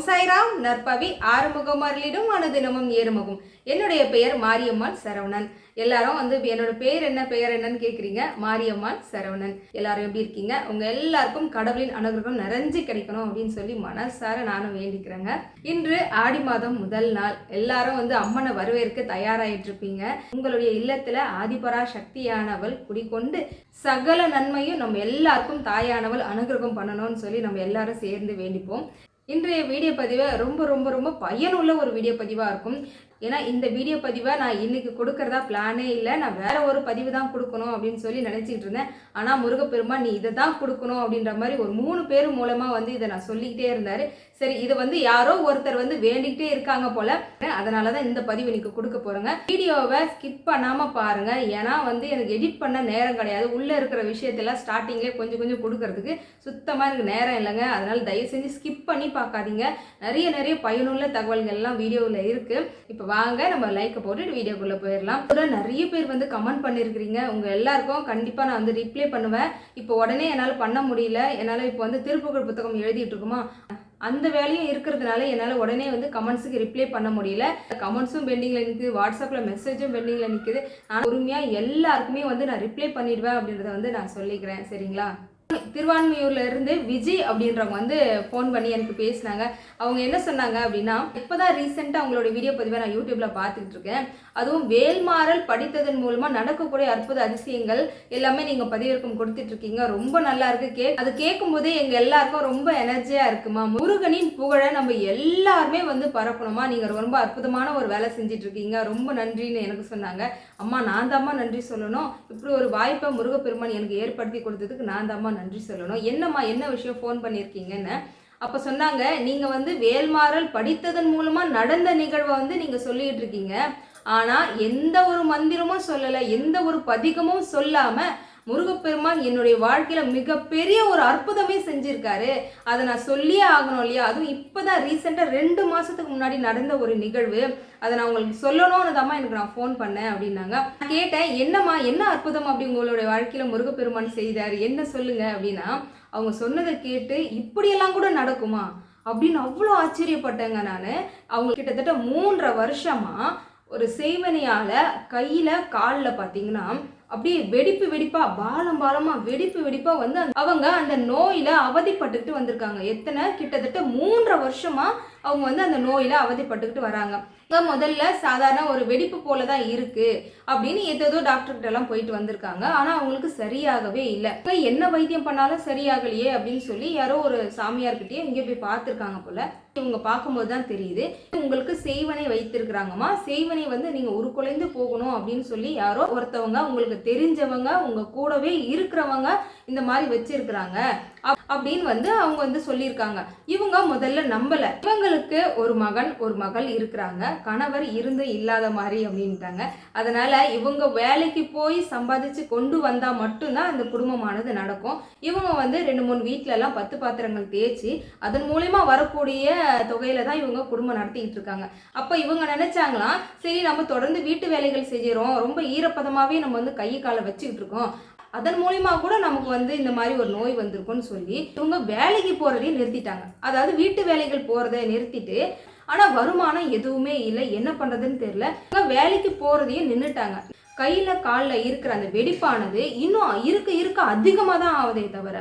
ஓம் சாய்ராம். நற்பவி ஆறுமுகம் அருளிடும் அனுதினமும் ஏறுமுகம். என்னுடைய பெயர் மாரியம்மாள் சரவணன். எல்லாரும் வந்து என்னோட பேர் என்ன பெயர் என்னன்னு கேட்குறீங்க மாரியம்மாள் சரவணன். எல்லாரும் எப்படி இருக்கீங்க? உங்க எல்லாருக்கும் கடவுளின் அனுகிரகம் நிறைஞ்சு கிடைக்கணும் அப்படின்னு சொல்லி மனசார நானும் வேண்டிக்கிறேங்க. இன்று ஆடி மாதம் முதல் நாள். எல்லாரும் வந்து அம்மனை வரவேற்க தயாராகிட்டு இருப்பீங்க உங்களுடைய இல்லத்துல ஆதிபரா சக்தியானவள் குடிக்கொண்டு சகல நன்மையும் நம்ம எல்லாருக்கும் தாயானவள் அனுகிரகம் பண்ணணும்னு சொல்லி நம்ம எல்லாரும் சேர்ந்து வேண்டிப்போம். இன்றைய வீடியோ பதிவை ரொம்ப ரொம்ப ரொம்ப பயனுள்ள ஒரு வீடியோ பதிவாக இருக்கும். ஏன்னா இந்த வீடியோ பதிவை நான் இன்னைக்கு கொடுக்கறதா பிளானே இல்லை. நான் வேற ஒரு பதிவு தான் கொடுக்கணும் அப்படின்னு சொல்லி நினச்சிட்டு இருந்தேன். ஆனால் முருகப்பெருமான் நீ இதை தான் கொடுக்கணும் அப்படின்ற மாதிரி ஒரு மூணு பேர் மூலமாக வந்து இதை நான் சொல்லிக்கிட்டே இருந்தார். சரி இது வந்து யாரோ ஒருத்தர் வந்து வேண்டிக்கிட்டே இருக்காங்க போல. அதனால தான் இந்த பதிவு இன்னைக்கு கொடுக்க போகிறேங்க வீடியோவை ஸ்கிப் பண்ணாமல் பாருங்க. ஏன்னா வந்து எனக்கு எடிட் பண்ண நேரம் கிடையாது. உள்ளே இருக்கிற விஷயத்தெல்லாம் ஸ்டார்டிங்லேயே கொஞ்சம் கொஞ்சம் கொடுக்கறதுக்கு சுத்தமாக எனக்கு நேரம் இல்லைங்க. அதனால தயவு செஞ்சு ஸ்கிப் பண்ணி பார்க்காதீங்க. நிறைய நிறைய பயனுள்ள தகவல்கள்லாம் வீடியோவில் இருக்குது இப்போ வாங்க நம்ம லைக்கை போட்டுட்டு வீடியோக்குள்ளே போயிடலாம். கூட நிறைய பேர் வந்து கமெண்ட் பண்ணியிருக்கிறீங்க உங்கள் எல்லாருக்கும் கண்டிப்பாக நான் வந்து ரிப்ளை பண்ணுவேன். இப்போ உடனே என்னால் பண்ண முடியல. என்னால் இப்போ வந்து திருப்புகழ் புத்தகம் எழுதிட்டு இருக்குமா? அந்த வேலையும் இருக்கிறதுனால என்னால் உடனே வந்து கமெண்ட்ஸுக்கு ரிப்ளை பண்ண முடியல. கமெண்ட்ஸும் பெண்டிங்கில் நிற்குது வாட்ஸ்அப்பில் மெசேஜும் பெண்டிங்கில் நிற்குது நான் பொறுமையாக எல்லாருக்குமே வந்து நான் ரிப்ளை பண்ணிடுவேன் அப்படின்றத வந்து நான் சொல்லிக்கிறேன். சரிங்களா? திருவான்மையூர்ல இருந்து விஜய் அப்படின்றவங்க வந்து ஃபோன் பண்ணி எனக்கு பேசினாங்க. அவங்க என்ன சொன்னாங்க அப்படின்னா இப்போதான் ரீசெண்டாக அவங்களோட வீடியோ பதிவை நான் யூடியூப்ல பார்த்துட்டு இருக்கேன் அதுவும் வேல்மாறல் படித்ததன் மூலமா நடக்கக்கூடிய அற்புத அதிசயங்கள் எல்லாமே நீங்க பதிவிறக்கம் கொடுத்துட்டு இருக்கீங்க ரொம்ப நல்லா இருக்கு. கே அது கேட்கும் போதே எங்க எல்லாருக்கும் ரொம்ப எனர்ஜியா இருக்குமா? முருகனின் புகழை நம்ம எல்லாருமே வந்து பரப்பணுமா? நீங்க ரொம்ப அற்புதமான ஒரு வேலை செஞ்சுட்டு இருக்கீங்க ரொம்ப நன்றின்னு எனக்கு சொன்னாங்க. அம்மா நான் தாம்மா நன்றி சொல்லணும். இப்படி ஒரு வாய்ப்பை முருகப்பெருமான் எனக்கு ஏற்படுத்தி கொடுத்ததுக்கு நான் தாம்மா நன்றி சொல்லணும். என்னம்மா என்ன விஷயம் ஃபோன் பண்ணியிருக்கீங்கன்னு அப்போ சொன்னாங்க நீங்கள் வந்து வேல்மாறல் படித்ததன் மூலமாக நடந்த நிகழ்வை வந்து நீங்கள் சொல்லிட்டு இருக்கீங்க. ஆனால் எந்த ஒரு மந்திரமும் சொல்லலை எந்த ஒரு பதிகமும் சொல்லாமல் முருகப்பெருமான் என்னுடைய வாழ்க்கையில் மிகப்பெரிய ஒரு அற்புதமே செஞ்சிருக்காரு. அதை நான் சொல்லியே ஆகணும் இல்லையா? அதுவும் இப்போ தான் ரீசெண்டாக ரெண்டு மாதத்துக்கு முன்னாடி நடந்த ஒரு நிகழ்வு. அதை நான் உங்களுக்கு சொல்லணும்னு தாம்மா எனக்கு நான் ஃபோன் பண்ணேன் அப்படின்னாங்க. நான் கேட்டேன் என்னம்மா என்ன அற்புதம் அப்படி உங்களுடைய வாழ்க்கையில் முருகப்பெருமான் செய்தார்? என்ன சொல்லுங்க? அப்படின்னா அவங்க சொன்னதை கேட்டு இப்படியெல்லாம் கூட நடக்குமா? அப்படின்னு அவ்வளோ ஆச்சரியப்பட்டேங்க நான். அவங்க கிட்டத்தட்ட மூன்றரை வருஷமாக ஒரு செய்வனையால் கையில் காலில் பார்த்தீங்கன்னா அப்படியே வெடிப்பு வெடிப்பா பாலம் பாலமா வெடிப்பு வெடிப்பா வந்து அவங்க அந்த நோயில அவதிப்பட்டுட்டு வந்திருக்காங்க. எத்தனை? கிட்டத்தட்ட மூன்றரை வருஷமா அவங்க வந்து அந்த நோயில் அவதிப்பட்டுக்கிட்டு வராங்க. இப்போ முதல்ல சாதாரண ஒரு வெடிப்பு போல தான் இருக்குது அப்படின்னு ஏதேதோ டாக்டர்கிட்டலாம் போயிட்டு வந்திருக்காங்க. ஆனால் அவங்களுக்கு சரியாகவே இல்லை. இப்போ என்ன வைத்தியம் பண்ணாலும் சரியாகலையே அப்படின்னு சொல்லி யாரோ ஒரு சாமியார்கிட்டயே இங்கே போய் பார்த்துருக்காங்க போல. இவங்க பார்க்கும்போது தான் தெரியுது. உங்களுக்கு செய்வனை வைத்திருக்கிறாங்கம்மா. செய்வனை வந்து நீங்க உருக்குலைந்து போகணும் அப்படின்னு சொல்லி யாரோ ஒருத்தவங்க உங்களுக்கு தெரிஞ்சவங்க உங்கள் கூடவே இருக்கிறவங்க இந்த மாதிரி வச்சிருக்கிறாங்க. அப்- அப்படின்னு வந்து அவங்க வந்து சொல்லியிருக்காங்க. இவங்க முதல்ல நம்பல. இவங்களுக்கு ஒரு மகன் ஒரு மகள் இருக்கிறாங்க. கணவர் இருந்து இல்லாத மாதிரி அப்படின்ட்டாங்க. அதனால இவங்க வேலைக்கு போய் சம்பாதிச்சு கொண்டு வந்தா மட்டும்தான் அந்த குடும்பமானது நடக்கும். இவங்க வந்து ரெண்டு மூணு வீட்டுல எல்லாம் பத்து பாத்திரங்கள் தேய்ச்சி அதன் மூலயமா வரக்கூடிய தொகையில தான் இவங்க குடும்பம் நடத்திக்கிட்டு இருக்காங்க. அப்ப இவங்க நினைச்சாங்களாம் சரி நம்ம தொடர்ந்து வீட்டு வேலைகள் செய்கிறோம் ரொம்ப ஈரப்பதமாவே நம்ம வந்து கை காலை வச்சுக்கிட்டு இருக்கோம். அதன் மூலிமா கூட நமக்கு வந்து இந்த மாதிரி ஒரு நோய் வந்திருக்கும்னு சொல்லி இவங்க வேலைக்கு போகிறதையும் நிறுத்திட்டாங்க. அதாவது வீட்டு வேலைகள் போகிறத நிறுத்திட்டு ஆனால் வருமானம் எதுவுமே இல்லை. என்ன பண்ணுறதுன்னு தெரியல. இவங்க வேலைக்கு போகிறதையும் நின்றுட்டாங்க கையில் காலில் இருக்கிற அந்த வெடிப்பானது இன்னும் இருக்க இருக்க அதிகமாக தான் ஆகுதே தவிர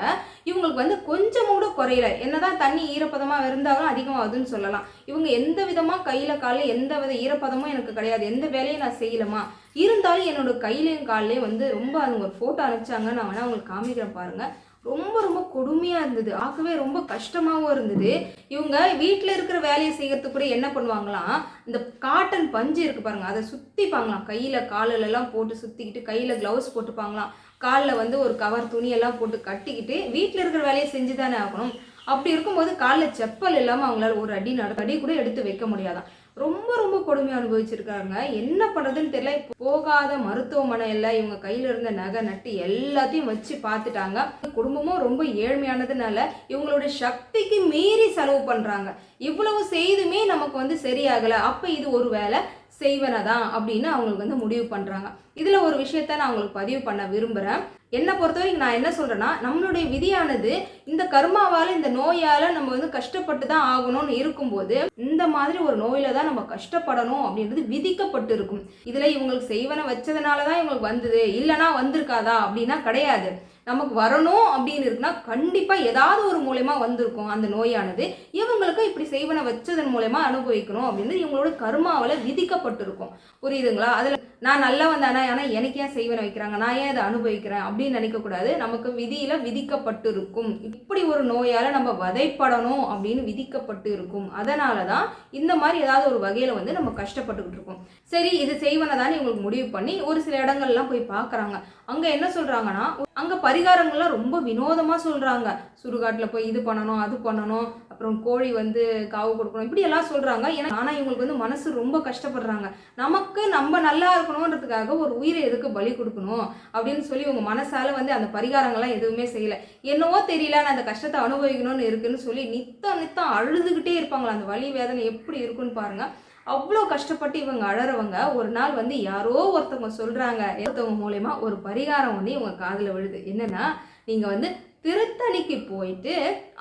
இவங்களுக்கு வந்து கொஞ்சம் கூட குறையல. என்னதான் தண்ணி ஈரப்பதமாக இருந்தாலும் அதிகமாகுதுன்னு சொல்லலாம். இவங்க எந்த விதமாக கையில் காலில் எந்த வித ஈரப்பதமும் எனக்கு கிடையாது. எந்த வேலையும் நான் செய்யலமா? இருந்தாலும் என்னோட கையிலையும் காலிலையும் வந்து ரொம்ப அதுங்க ஒரு ஃபோட்டோ அனுப்பிச்சாங்க நான் வேணால் உங்களுக்கு காமிக்கிறேன் பாருங்கள் ரொம்ப ரொம்ப கொடுமையாக இருந்தது. ஆகவே ரொம்ப கஷ்டமாகவும் இருந்தது. இவங்க வீட்டில் இருக்கிற வேலையை செய்கிறதுக்கு கூட என்ன பண்ணுவாங்களாம்? இந்த காட்டன் பஞ்சு இருக்கு பாருங்க அதை சுற்றிப்பாங்களாம் கையில் காலிலெல்லாம் போட்டு சுற்றிக்கிட்டு கையில் க்ளவுஸ் போட்டுப்பாங்களாம். காலில் வந்து ஒரு கவர் துணியெல்லாம் போட்டு கட்டிக்கிட்டு வீட்டில் இருக்கிற வேலையை செஞ்சு தானே ஆகணும். அப்படி இருக்கும்போது காலில் செப்பல் இல்லாமல் அவங்களால ஒரு அடி நடத்த அடி கூட எடுத்து வைக்க முடியாதாம். ரொம்ப ரொம்ப கொடுமை அனுபவிச்சிருக்காங்க. என்ன பண்ணுறதுன்னு தெரியல. இப்போ போகாத மருத்துவமனையில் இவங்க கையில் இருந்த நகை நட்டு எல்லாத்தையும் வச்சு பார்த்துட்டாங்க. குடும்பமும் ரொம்ப ஏழ்மையானதுனால இவங்களோட சக்திக்கு மீறி செலவு பண்ணுறாங்க இவ்வளவு செய்துமே நமக்கு வந்து சரியாகலை. அப்போ இது ஒரு வேலை செய்வனதான் அப்படின்னு அவங்களுக்கு வந்து முடிவு பண்ணுறாங்க இதில் ஒரு விஷயத்த நான் அவங்களுக்கு பதிவு பண்ண விரும்புகிறேன் என்னை பொறுத்த வரைக்கும் நான் என்ன சொல்கிறேன்னா நம்மளுடைய விதியானது இந்த கருமாவால் இந்த நோயால் நம்ம வந்து கஷ்டப்பட்டு தான் ஆகணும்னு இருக்கும்போது இந்த மாதிரி ஒரு நோயில் தான் நம்ம கஷ்டப்படணும் அப்படின்றது விதிக்கப்பட்டு இருக்கும் இதில் இவங்களுக்கு செய்வனை வச்சதுனால தான் இவங்களுக்கு வந்தது. இல்லைன்னா வந்திருக்காதா? அப்படின்னா கிடையாது. நமக்கு வரணும் அப்படின்னு இருக்குன்னா கண்டிப்பாக ஏதாவது ஒரு மூலயமா வந்திருக்கும் அந்த நோயானது. இவங்களுக்கு இப்படி செய்வனை வச்சதன் மூலயமா அனுபவிக்கணும் அப்படின்னு இவங்களோட கர்மாவில் விதிக்கப்பட்டிருக்கும். புரியுதுங்களா? அதில் நான் நல்லவன் தானே ஆனால் எனக்கு ஏன் செய்வன வைக்கிறாங்க? நான் ஏன் அதை அனுபவிக்கிறேன்? அப்படின்னு நினைக்கக்கூடாது. நமக்கு விதியில் விதிக்கப்பட்டு இருக்கும் இப்படி ஒரு நோயால் நம்ம வதைப்படணும் அப்படின்னு விதிக்கப்பட்டு இருக்கும் அதனால தான் இந்த மாதிரி ஏதாவது ஒரு வகையில் வந்து நம்ம கஷ்டப்பட்டுக்கிட்டு இருக்கோம். சரி இது செய்வனை தானே இவங்களுக்கு முடிவு பண்ணி ஒரு சில இடங்கள்லாம் போய் பார்க்குறாங்க அங்கே என்ன சொல்கிறாங்கன்னா அங்கே பரிகாரங்கள்லாம் ரொம்ப வினோதமாக சொல்கிறாங்க சுடுகாட்டில் போய் இது பண்ணணும் அது பண்ணணும் அப்புறம் கோழி வந்து காவு கொடுக்கணும். இப்படி எல்லாம் சொல்கிறாங்க ஏன்னா ஆனால் இவங்களுக்கு வந்து மனசு ரொம்ப கஷ்டப்படுறாங்க. நமக்கு நம்ம நல்லா இருக்கணுன்றதுக்காக ஒரு உயிரை எதுக்கு பலி கொடுக்கணும்? அப்படின்னு சொல்லி இவங்க மனசால் வந்து அந்த பரிகாரங்கள்லாம் எதுவுமே செய்யலை. என்னவோ தெரியல நான் அந்த கஷ்டத்தை அனுபவிக்கணும்னு இருக்குன்னு சொல்லி நித்தம் நித்தம் அழுதுகிட்டே இருப்பாங்களா? அந்த வலி வேதனை எப்படி இருக்குன்னு பாருங்கள் அவ்வளோ கஷ்டப்பட்டு இவங்க அழறவங்க ஒரு நாள் வந்து யாரோ ஒருத்தவங்க சொல்கிறாங்க ஒருத்தவங்க மூலயமா ஒரு பரிகாரம் வந்து இவங்க காதில் விழுது. என்னென்னா நீங்கள் வந்து திருத்தணிக்கு போயிட்டு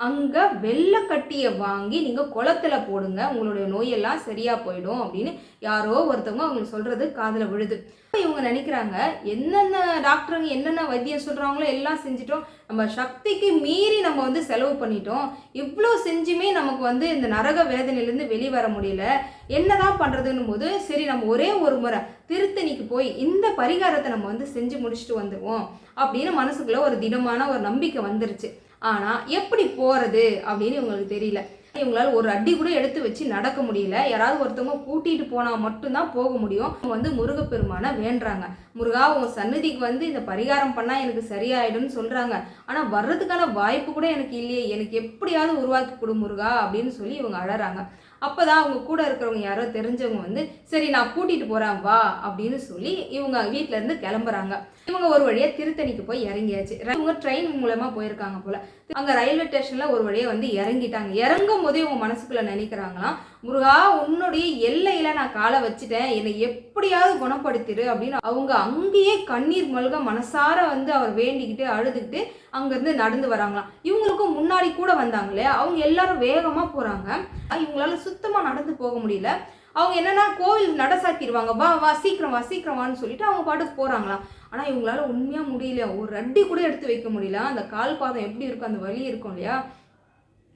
அங்கே வெள்ளைக்கட்டியை வாங்கி நீங்கள் குளத்துல போடுங்க உங்களுடைய நோயெல்லாம் சரியாக போயிடும் அப்படின்னு யாரோ ஒருத்தவங்க அவங்களுக்கு சொல்கிறது காதில் விழுது. இவங்க நினைக்கிறாங்க என்னென்ன டாக்டருங்க என்னென்ன வைத்தியம் சொல்கிறாங்களோ எல்லாம் செஞ்சிட்டோம். நம்ம சக்திக்கு மீறி நம்ம வந்து செலவு பண்ணிட்டோம். இவ்வளோ செஞ்சுமே நமக்கு வந்து இந்த நரக வேதனையிலேருந்து வெளிவர முடியல. என்னதான் பண்றதுன்னும் போது சரி நம்ம ஒரே ஒரு முறை திருத்தணிக்கு போய் இந்த பரிகாரத்தை நம்ம வந்து செஞ்சு முடிச்சுட்டு வந்துடுவோம் அப்படின்னு மனசுக்குள்ள ஒரு திடமான ஒரு நம்பிக்கை வந்துருச்சு. ஆனா எப்படி போறது அப்படின்னு இவங்களுக்கு தெரியல. இவங்களால ஒரு அடி கூட எடுத்து வச்சு நடக்க முடியல. யாராவது ஒருத்தவங்க கூட்டிட்டு போனா மட்டும்தான் போக முடியும். அவங்க வந்து முருகப்பெருமானை வேண்டுறாங்க. முருகா உங்கள் சன்னதிக்கு வந்து இந்த பரிகாரம் பண்ணா எனக்கு சரியாயிடும்னு சொல்றாங்க. ஆனா வர்றதுக்கான வாய்ப்பு கூட எனக்கு இல்லையே. எனக்கு எப்படியாவது உருவாக்கி கொடு முருகா அப்படின்னு சொல்லி இவங்க அழறாங்க. அப்போ தான் அவங்க கூட இருக்கிறவங்க யாரோ தெரிஞ்சவங்க வந்து சரி நான் கூட்டிகிட்டு போகிறேன் வா அப்படின்னு சொல்லி இவங்க வீட்டிலேருந்து கிளம்புறாங்க. இவங்க ஒரு வழியாக திருத்தணிக்கு போய் இறங்கியாச்சு. இவங்க ட்ரெயின் மூலமாக போயிருக்காங்க போல். அங்கே ரயில்வே ஸ்டேஷனில் ஒரு வழியாக வந்து இறங்கிட்டாங்க. இறங்கும் போதே இவங்க மனசுக்குள்ள நினைக்கிறாங்களாம் முருகா உன்னுடைய எல்லையில் நான் காலை வச்சுட்டேன். என்னை எப்படியாவது குணப்படுத்திடு அப்படின்னு அவங்க அங்கேயே கண்ணீர் மல்க மனசார வந்து அவர் வேண்டிக்கிட்டு அழுதுகிட்டு அங்கேருந்து நடந்து வராங்களாம். இவங்களுக்கும் முன்னாடி கூட வந்தாங்களே அவங்க எல்லாரும் வேகமாக போகிறாங்க இவங்களால சுத்தமாக நடந்து போக முடியல. அவங்க என்னென்னா கோவில் நடசாத்திடுவாங்க வா வா சீக்கிரம் வா சீக்கிரம் வான்னு சொல்லிட்டு அவங்க பாட்டுக்கு போகிறாங்களாம் ஆனால் இவங்களால உண்மையாக முடியல ஒரு அடி கூட எடுத்து வைக்க முடியல. அந்த கால் பாதம் எப்படி இருக்கும் அந்த வலி இருக்கும் இல்லையா?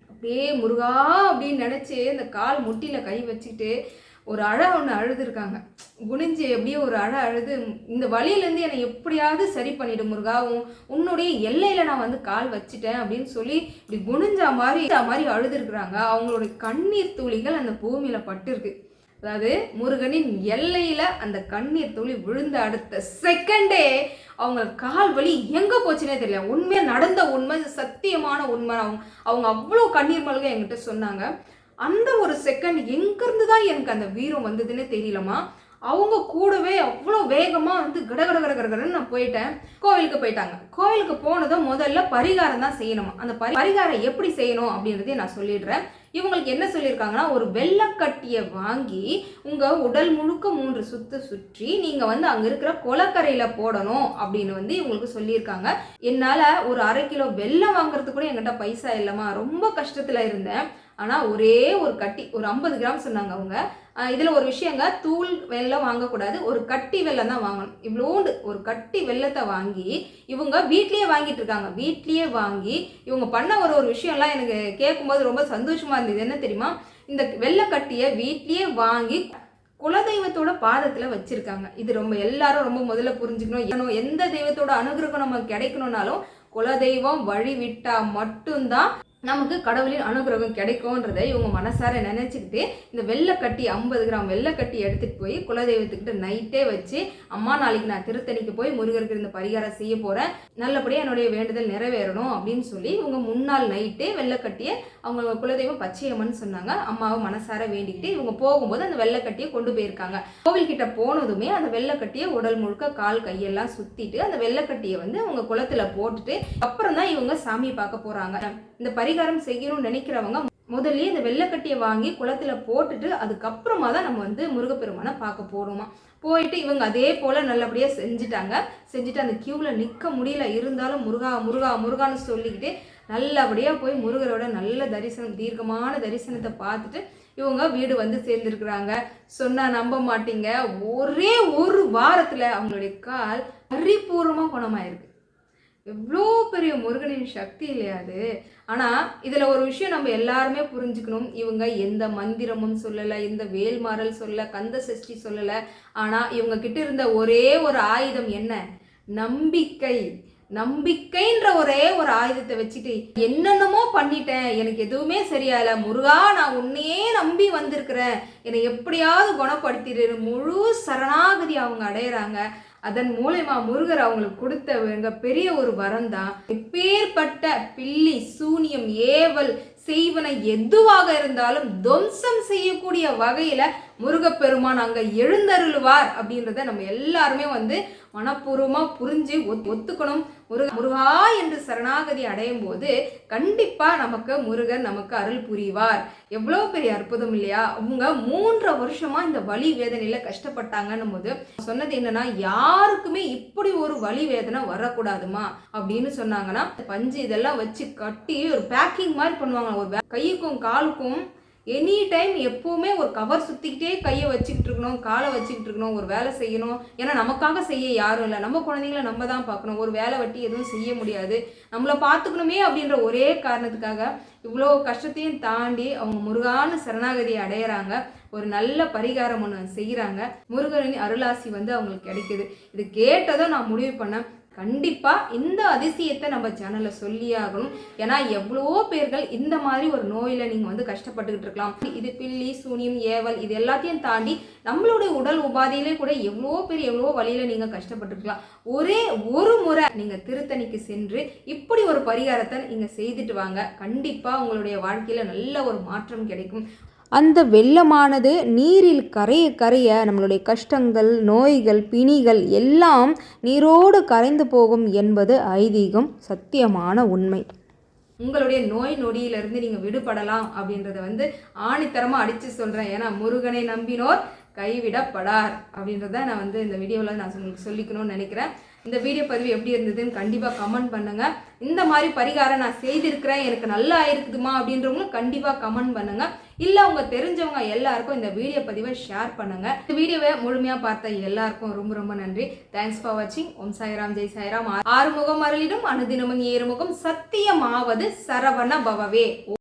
அப்படியே முருகா அப்படின்னு நினச்சி அந்த கால் முட்டியில் கை வச்சுக்கிட்டு ஒரு அழ ஒன்று அழுதுருக்காங்க. குனிஞ்சு எப்படியோ ஒரு அழ அழுது இந்த வழியிலேருந்து என்னை எப்படியாவது சரி பண்ணிவிடும் முருகா உன்னுடைய எல்லையில் நான் வந்து கால் வச்சுட்டேன் அப்படின்னு சொல்லி இப்படி குனிஞ்சா மாதிரி மாதிரி அழுதுருக்குறாங்க. அவங்களுடைய கண்ணீர் துளிகள் அந்த பூமியில் பட்டிருக்கு. அதாவது முருகனின் எல்லையில் அந்த கண்ணீர் துளி விழுந்த அடுத்த செகண்டே அவங்க கால் வலி எங்கே போச்சுனே தெரியல. உண்மையாக நடந்த உண்மை சத்தியமான உண்மை. அவங்க அவங்க அவ்வளோ கண்ணீர் மல்க என்கிட்ட சொன்னாங்க. அந்த ஒரு செகண்ட் எங்கேருந்து தான் எனக்கு அந்த வீரம் வந்ததுன்னு தெரியலமா அவங்க கூடவே அவ்வளோ வேகமாக வந்து கடகட கடகடன்னு நான் போயிட்டேன். கோவிலுக்கு போயிட்டாங்க. கோவிலுக்கு போனதும் முதல்ல பரிகாரம் தான் செய்யணுமா? அந்த பரி பரிகாரம் எப்படி செய்யணும் அப்படின்றதையும் நான் சொல்லிடுறேன். இவங்களுக்கு என்ன சொல்லியிருக்காங்கன்னா ஒரு வெள்ளக்கட்டியை வாங்கி உங்கள் உடல் முழுக்க மூன்று சுத்து சுற்றி நீங்கள் வந்து அங்கே இருக்கிற குளக்கரையில் போடணும் அப்படின்னு வந்து இவங்களுக்கு சொல்லியிருக்காங்க. என்னால் ஒரு அரை கிலோ வெல்லம் வாங்குறதுக்கு கூட என்கிட்ட பைசா இல்லைம்மா. ரொம்ப கஷ்டத்தில் இருந்தேன். ஆனால் ஒரே ஒரு கட்டி ஒரு ஐம்பது கிராம் சொன்னாங்க அவங்க. இதில் ஒரு விஷயங்க தூள் வெள்ளம் வாங்கக்கூடாது. ஒரு கட்டி வெல்லம் தான் வாங்கணும். இவ்வளோண்டு ஒரு கட்டி வெல்லத்தை வாங்கி இவங்க வீட்லேயே வாங்கிட்டு இருக்காங்க. வீட்லேயே வாங்கி இவங்க பண்ண ஒரு ஒரு விஷயம்லாம் எனக்கு கேட்கும்போது ரொம்ப சந்தோஷமாக இருந்தது. என்ன தெரியுமா? இந்த வெள்ளக்கட்டியை வீட்லேயே வாங்கி குலதெய்வத்தோட பாதத்தில் வச்சிருக்காங்க. இது ரொம்ப எல்லாரும் ரொம்ப முதல்ல புரிஞ்சுக்கணும். ஏன்னா எந்த தெய்வத்தோட அனுகிரகம் நமக்கு கிடைக்கணும்னாலும் குலதெய்வம் வழி விட்டால் மட்டும்தான் நமக்கு கடவுளின் அனுகிரகம் கிடைக்கும்ன்றதை இவங்க மனசார நினச்சிக்கிட்டு இந்த வெள்ளைக்கட்டி ஐம்பது கிராம் வெள்ளைக்கட்டி எடுத்துகிட்டு போய் குலதெய்வத்துக்கிட்ட நைட்டே வச்சு அம்மா நாளைக்கு நான் திருத்தணிக்கு போய் முருகருக்கு இந்த பரிகாரம் செய்ய போகிறேன் நல்லபடியாக என்னுடைய வேண்டுதல் நிறைவேறணும். அப்படின்னு சொல்லி இவங்க முன்னாள் நைட்டே வெள்ளைக்கட்டியை அவங்க குலதெய்வம் பச்சையம்மன் சொன்னாங்க. அம்மாவை மனசார வேண்டிக்கிட்டு இவங்க போகும்போது அந்த வெள்ளைக்கட்டியை கொண்டு போயிருக்காங்க. கோவில்கிட்ட போனதுமே அந்த வெள்ளைக்கட்டியை உடல் முழுக்க கால் கையெல்லாம் சுற்றிட்டு அந்த வெள்ளைக்கட்டியை வந்து அவங்க குளத்துல போட்டுட்டு அப்புறம் தான் இவங்க சாமி பார்க்க போகிறாங்க இந்த பரி பரிகாரம் செய்யணும்னு நினைக்கிறவங்க முதல்லயே இந்த வெள்ளைக்கட்டியை வாங்கி குளத்துல போட்டுட்டு அதுக்கப்புறமா தான் நம்ம வந்து முருகப்பெருமானை பார்க்க போறோமா. போயிட்டு இவங்க அதே போல நல்லபடியா செஞ்சுட்டாங்க. செஞ்சுட்டு அந்த க்யூவில் நிற்க முடியல. இருந்தாலும் முருகா முருகா முருகான்னு சொல்லிக்கிட்டு நல்லபடியாக போய் முருகரோட நல்ல தரிசனம் தீர்க்கமான தரிசனத்தை பார்த்துட்டு இவங்க வீடு வந்து சேர்ந்துருக்குறாங்க. சொன்னால் நம்ப மாட்டீங்க. ஒரே ஒரு வாரத்தில் அவங்களுடைய கால் பரிபூர்வமா குணமாயிருக்கு. எவ்வளோ பெரிய முருகனின் சக்தி இல்லையா அது? ஆனால் இதில் ஒரு விஷயம் நம்ம எல்லாருமே புரிஞ்சுக்கணும். இவங்க எந்த மந்திரமும் சொல்லலை எந்த வேல்மாறல் சொல்ல கந்த சஷ்டி சொல்லலை. ஆனால் இவங்க கிட்ட இருந்த ஒரே ஒரு ஆயுதம் என்ன? நம்பிக்கை. நம்பிக்கைன்ற ஒரே ஒரு ஆயுதத்தை வச்சுட்டு என்னென்னமோ பண்ணிட்டேன். எனக்கு எதுவுமே சரியாயில்ல முருகா நான் உன்னையே நம்பி வந்திருக்கிறேன். என்னை எப்படியாவது குணப்படுத்திடு. முழு சரணாகதி அவங்க அடையிறாங்க. அதன் மூலயமா முருகர் அவங்களுக்கு கொடுத்த மிக பெரிய ஒரு வரம் தான் எப்பேற்பட்ட பில்லி சூனியம் ஏவல் செய்வன எதுவாக இருந்தாலும் துவம்சம் செய்யக்கூடிய வகையில முருகப்பெருமான் அங்கே எழுந்தருளுவார் அப்படின்றத நம்ம எல்லாருமே வந்து மனப்பூர்வமாக புரிஞ்சு ஒத்- ஒத்துக்கணும். முருக முருகா என்று சரணாகதி அடையும் போது கண்டிப்பாக நமக்கு முருகன் நமக்கு அருள் புரிவார். எவ்வளோ பெரிய அற்புதம் இல்லையா? அவங்க மூன்றரை வருஷமாக இந்த வலி வேதனையில் கஷ்டப்பட்டாங்கன்னும் போது சொன்னது என்னன்னா யாருக்குமே இப்படி ஒரு வலி வேதனை வரக்கூடாதுமா? அப்படின்னு சொன்னாங்கன்னா பஞ்சு இதெல்லாம் வச்சு கட்டி ஒரு பேக்கிங் மாதிரி பண்ணுவாங்க ஒரு கைக்கும் கையுக்கும் காலுக்கும் எனி டைம் எப்போவுமே ஒரு கவர் சுற்றிக்கிட்டே கையை வச்சுக்கிட்டு இருக்கணும் காலை வச்சுக்கிட்டு இருக்கணும் ஒரு வேலை செய்யணும். ஏன்னா நமக்காக செய்ய யாரும் இல்லை. நம்ம குழந்தைங்கள நம்ம தான் பார்க்கணும். ஒரு வேலை வட்டி எதுவும் செய்ய முடியாது. நம்மளை பார்த்துக்கணுமே அப்படின்ற ஒரே காரணத்துக்காக இவ்வளோ கஷ்டத்தையும் தாண்டி அவங்க முருகான சரணாகதியை அடையிறாங்க. ஒரு நல்ல பரிகாரம் ஒன்று செய்கிறாங்க முருகனின் அருளாசி வந்து அவங்களுக்கு கிடைக்குது. இது கேட்டதும் நான் முடிவு பண்ணேன். கண்டிப்பாக இந்த அதிசயத்தை நம்ம சேனலில் சொல்லியாகணும். ஏன்னா எவ்வளோ பேர்கள் இந்த மாதிரி ஒரு நோயில் நீங்கள் வந்து கஷ்டப்பட்டுக்கிட்டு இருக்கலாம். இது பில்லி சூனியம் ஏவல் இது எல்லாத்தையும் தாண்டி நம்மளுடைய உடல் உபாதையிலே கூட எவ்வளோ பேர் எவ்வளோ வழியில் நீங்கள் கஷ்டப்பட்டுருக்கலாம் ஒரே ஒரு முறை நீங்கள் திருத்தணிக்கு சென்று இப்படி ஒரு பரிகாரத்தை நீங்கள் செய்துட்டு வாங்க. கண்டிப்பாக உங்களுடைய வாழ்க்கையில் நல்ல ஒரு மாற்றம் கிடைக்கும். அந்த வெள்ளமானது நீரில் கரைய கரைய நம்மளுடைய கஷ்டங்கள் நோய்கள் பிணிகள் எல்லாம் நீரோடு கரைந்து போகும் என்பது ஐதீகம் சத்தியமான உண்மை. உங்களுடைய நோய் நொடியிலிருந்து நீங்கள் விடுபடலாம் அப்படின்றத வந்து ஆணித்தரமாக அடித்து சொல்கிறேன் ஏன்னா முருகனை நம்பினோர் கைவிடப்படார் அப்படின்றத நான் வந்து இந்த வீடியோவில் நான் உங்களுக்கு சொல்லிக்கணும்னு நினைக்கிறேன். இந்த வீடியோ பதிவு எப்படி இருந்ததுன்னு கண்டிப்பாக கமெண்ட் பண்ணுங்கள் இந்த மாதிரி பரிகாரம் நான் செய்திருக்கிறேன். எனக்கு நல்லா இருக்குதுமா அப்படின்றவங்களும் கண்டிப்பாக கமெண்ட் பண்ணுங்கள் இல்லை உங்கள் தெரிஞ்சவங்க எல்லாருக்கும் இந்த வீடியோ பதிவை ஷேர் பண்ணுங்க. இந்த வீடியோவை முழுமையாக பார்த்த எல்லாருக்கும் ரொம்ப ரொம்ப நன்றி. தேங்க்ஸ் ஃபார் வாட்சிங் ஓம் சாய்ராம் ஜெய் சாய்ராம். ஆறுமுகம் அருளிடும் அனுதினமும் ஏறுமுகம் சத்தியமாவது சரவண பவவே.